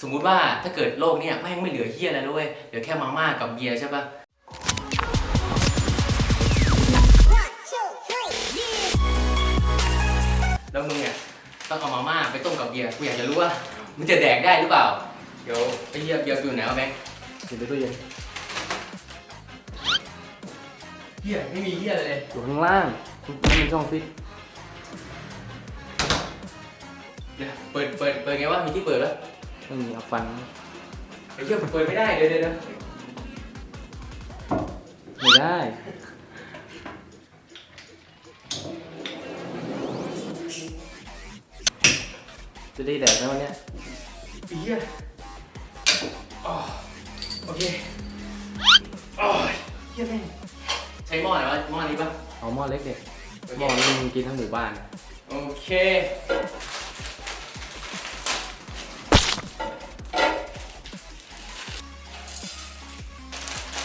สมมุติว่าถ้าเกิดโลกเนี่ยแม่งไม่เหลือเฮียอะไรแล้วเว้ยเหลือแค่มาม่ากับเบียร์ใช่ปะ One, two, three, yeah. แล้วมึงเนี่ยต้องเอามาม่าไปต้มกับเบียร์กูอยากจะรู้ว่ามึงจะแดกได้หรือเปล่า เดี๋ยวไอ้เฮียเบียร์กูอยู่ไหนวะแบงค์อยู่ในตู้เย็นเฮียไม่มีเฮียอะไรเลยอยู่ข้างล่างนั่นเป็นช่องฟิตเดี๋ยวเปิดเปิดเปิดไงวะมีที่เปิดแล้ว ไม่มีเอาฟันไอ้เฮียเปิดไม่ได้เดี๋ยวเดี๋ยวเดี๋ยวไม่ได้ จะได้แดกไหมวันเนี้ยไอ้เฮียอ๋อโอเคอ๋อเฮียแม่งใช้หม้อไหนวะหม้อนี้ปะเอาหม้อเล็กเด็กโอหเคม้อนี้มึงกินทั้งหมู่บ้าน โอเค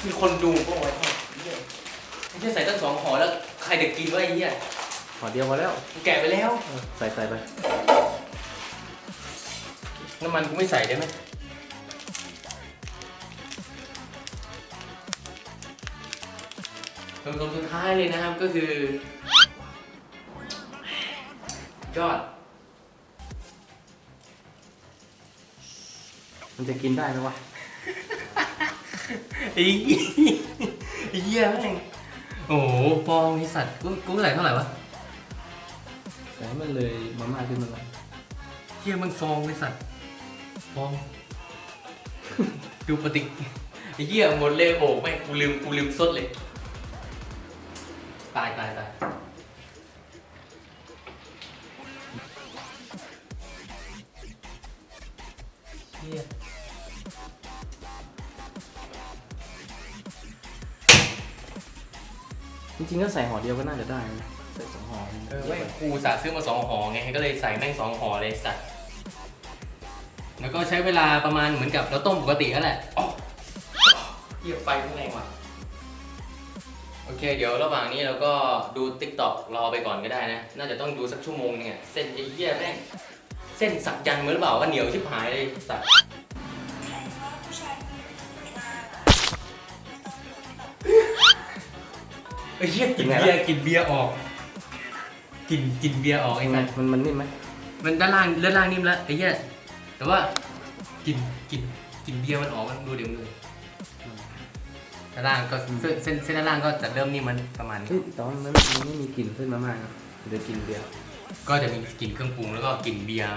มีคนดูก็ไว้ทอดเหี้ยไม่ใช่ใส่ตั้งสองห่อแล้วใครจะกินวะไอ้เหี้ยขอเดียวพอแล้วกูแกะไปแล้ว เออใส่ใส่ไป น้ำมันกูไม่ใส่ได้ไหมส่วนสุดท้ายเลยนะครับก็คือ ยอด มันจะกินได้ไหมวะ ไอ้ไอ้เหี้ยแม่งโอ้โหฟองไอสัตว์กูกูใส่เท่าไหร่วะแต่ให้มันเลยมาม่าขึ้นมาเลยเหี้ยมันฟองไอสัตว์ฟอง ดูปฏิกไอ้เหี้ยหมดเลยโอ้แม่งกูลืมกูลืมซดเลย ตายตายตายเหี้ย จริงๆก็ใส่ห่อเดียวก็น่าจะได้นะใส่สองห่อเออไม่กูสาซื้อมาสองห่อไงก็เลยใส่แม่งสองห่อเลยสัตว์แล้วก็ใช้เวลาประมาณเหมือนกับเราต้มปกตินั่นแหละอ๋อเหี้ยไฟข้างในว่ะโอเค เดี๋ยวระหว่างนี้เราก็ดู t ิ k t o k รอไปก่อนก็ได้นะ น่าจะต้องดูสักชั่วโมงนึงอะเส้นไอ้เหี้ยแม่งเส้นสักยันต์เหมือนหรือเปล่าว่าเหนียวชิบหายเลยสัตว์ ไอ้เหี้ยกินเบียร์กินเบียร์ออกกินกินเบียร์ออกไอ้ยังไงสัตว์มันมันนิ่มไหมมันด้านล่างด้านล่างนิ่มแล้วไอ้เหี้ยแต่ว่ากินกินกินเบียร์มันออกมันดูเดี๋ยวมือด้านล่างก็เส้นเส้นเส้นด้านล่างก็จะเริ่มนิ่มมันประมาณนี้เฮ้ยตอนนั้นมันไม่มีกลิ่นเส้นมาม่าครับเดี๋ยวกินเดียวก็จะมีกลิ่นเครื่องปรุงแล้วก็กลิ่นเบียร์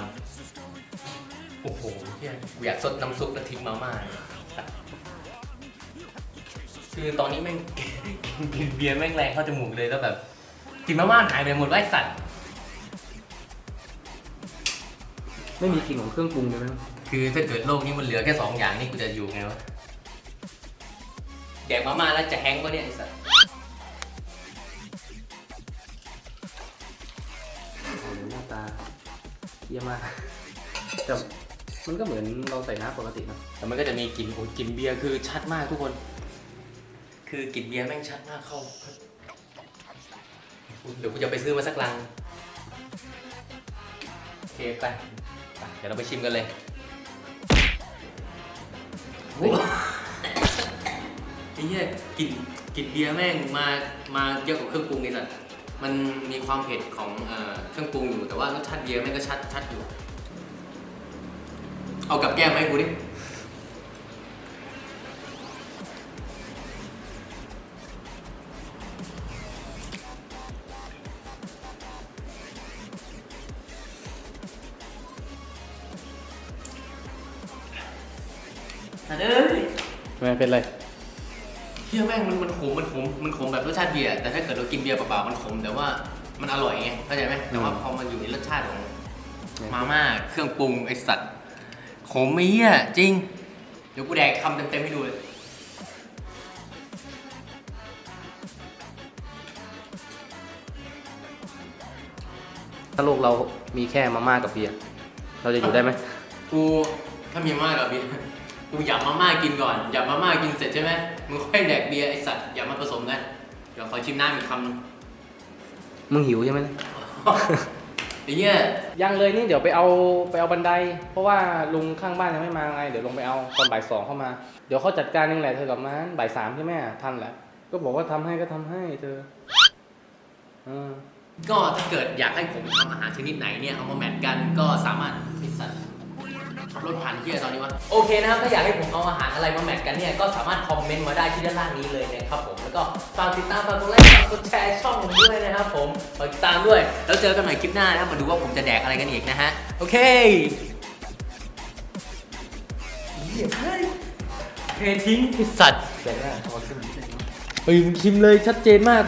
โอ้โหเหี้ยกูอยากซดน้ำซุปกระทิงมาม่าเลยคือตอนนี้แม่ง กลิ่นเบียร์แม่งแรงเข้าจมูกเลยแล้วแบบกลิ่นมาม่าหายไปหมดไว้สัตว์ไม่มีกลิ่นของเครื่องปรุงเลยไหมคือถ้าเกิดโลกนี้มันเหลือแค่สองอย่างนี่กูจะอยู่ไงวะแดกมาม่าแล้วจะแฮงก์ปะเนี่ยไอ้สัสโอ้โหหน้าตาเยี่ยมมากแต่มันก็เหมือนเราใส่น้ำปกตินะแต่มันก็จะมีกลิ่นโอ้ยกลิ่นเบียร์คือชัดมากทุกคน คือกลิ่นเบียร์แม่งชัดมากเข้า เดี๋ยวกูจะไปซื้อมาสักลัง โอเคไปไป เดี๋ยวเราไปชิมกันเลยไอ้เหี้ยกลิ่นกลิ่นเบียร์แม่งมา มาเยอะกว่าเครื่องปรุงนี่สัสมันมีความเผ็ดของเอ่อเครื่องปรุงอยู่ แต่ว่ารสชาติเบียร์แม่งก็ชัดชัดอยู่ เอากับแก้มให้กูดิ อันเอ้ยไม่เป็นไรเฮียแม่งมันมันขมมันขมมันขมแบบรสชาติเบียร์แต่ถ้าเกิดเรากินเบียร์เปล่าๆมันขมแต่ว่ามันอร่อยไงเข้าใจไหมแต่ว่าพอมันอยู่ในรสชาติของมาม่าเครื่องปรุงไอสัตว์ขมไอ้เหี้ยจริง เดี๋ยวกูแดกคำเต็มๆให้ดูเลยถ้าโลกเรามีแค่มาม่ากับเบียร์เราจะอยู่ได้ไหมกูถ้ามีมาม่ากับเบียร์ กูหยับมาม่ากินก่อนหยับมาม่ากินเสร็จใช่ไหมมึงค่อยแดกเบียร์ไอสัตว์อย่ามาผสมกันเดี๋ยวขอชิมน้ำอีกคำหนึง มึงหิวใช่ไหมเนี่ยไอ้เหี้ยยังเลยนี่เดี๋ยวไปเอาไปเอาบันได เพราะว่าลุงข้างบ้านยังไม่มาไง เดี๋ยวลงไปเอาตอนบ่ายสองเข้ามา เดี๋ยวเขาจัดการเองแหละเธอกับมันบ่ายสามใช่ไหมทันแหละ ก็บอกว่าทำให้ก็ทำให้เธอเออ ก็ถ้าเกิดอยากให้ผมทำอาหารชนิดไหนเนี่ยเอามาแมทกันก็สามารถพิสัตขับ รถผ่านที่ตอนนี้วะโอเคนะครับถ้าอยากให้ผมเอาอาหารอะไรมาแมทกันเนี่ยก็สามารถคอมเมนต์มาได้ที่ด้านล่างนี้เลยนะครับผมแล้วก็ฝากติดตามฝากกดไลค์ฝากกดแชร์ช่องผมด้วยนะครับผมฝากติดตามด้วย แล้วเจอกันใหม่คลิปหน้านะครับมาดูว่าผมจะแดกอะไรกันอีกนะฮะโอเคเหี้ยเฮ้ยเททิ้งไอ้สัตว์เสร็จแล้วเอาขึ้นเฮ้ยมึงชิมเลยชัดเจนมาก